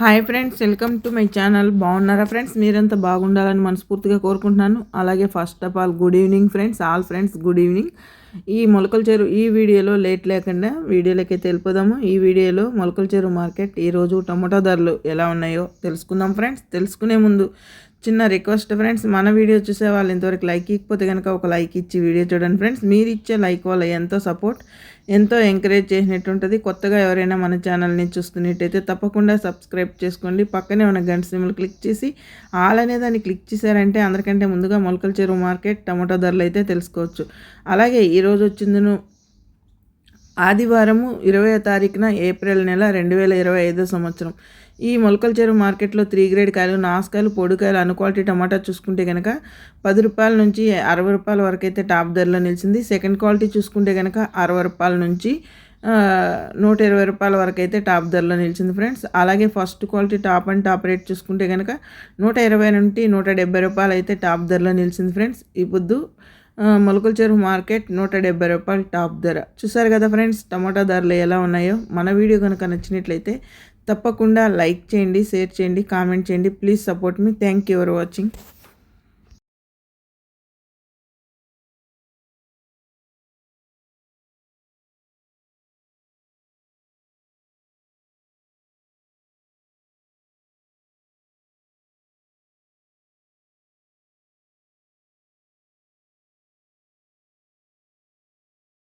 Hi friends welcome to my channel. బాగున్నారా friends? మీరంతా బాగుండాలని మనస్ఫూర్తిగా కోరుకుంటున్నాను. అలాగే first of all good evening friends. All friends good evening. ఈ మొలకల చెరువు ఈ వీడియోలో లేట్ లేకుండా వీడియోలోకి వెళ్ళిపోదాము. ఈ వీడియోలో మొలకల చెరువు మార్కెట్ ఈరోజు టమాటో ధరలు ఎలా ఉన్నాయో తెలుసుకుందాం ఫ్రెండ్స్. తెలుసుకునే ముందు చిన్న రిక్వెస్ట్ ఫ్రెండ్స్ మన వీడియో చూసే వాళ్ళు ఇంతవరకు లైక్ ఇకపోతే కనుక ఒక లైక్ ఇచ్చి వీడియో చూడండి ఫ్రెండ్స్. మీరు ఇచ్చే లైక్ వల్ల ఎంతో సపోర్ట్ ఎంతో ఎంకరేజ్ చేసినట్టు ఉంటుంది. కొత్తగా ఎవరైనా మన ఛానల్ని చూస్తున్నట్టయితే తప్పకుండా సబ్స్క్రైబ్ చేసుకోండి. పక్కనే ఉన్న గంట సిమ్లు క్లిక్ చేసి ఆల్ అనే దాన్ని క్లిక్ చేశారంటే అందరికంటే ముందుగా మొలకల చెరువు మార్కెట్ టమాటో ధరలు అయితే తెలుసుకోవచ్చు. అలాగే ఈరోజు వచ్చిందను ఆదివారము ఇరవై తారీఖున ఏప్రిల్ నెల రెండు వేల ఇరవై ఐదో సంవత్సరం. ఈ మొలకల చెరువు మార్కెట్లో త్రీ గ్రేడ్ కాయలు నాసుకాయలు పొడికాయలు అను క్వాలిటీ టమాటా చూసుకుంటే కనుక పది రూపాయల నుంచి అరవై రూపాయల వరకు అయితే టాప్ ధరలో నిలిచింది. సెకండ్ క్వాలిటీ చూసుకుంటే కనుక అరవై రూపాయల నుంచి నూట ఇరవై రూపాయల వరకు అయితే టాప్ ధరలో నిలిచింది ఫ్రెండ్స్. అలాగే first quality top and top rate చూసుకుంటే కనుక నూట ఇరవై నుండి నూట డెబ్బై రూపాయలు అయితే టాప్ ధరలో నిలిచింది ఫ్రెండ్స్. ఇప్పుడు మొలకల చెరువు మార్కెట్ నూట డెబ్బై రూపాయలు టాప్ ధర. చూసారు కదా ఫ్రెండ్స్ టమాటా ధరలు ఎలా ఉన్నాయో? మన వీడియో కనుక నచ్చినట్లయితే తప్పకుండా లైక్ చేయండి షేర్ చేయండి కామెంట్ చేయండి. Please support me. Thank you for watching.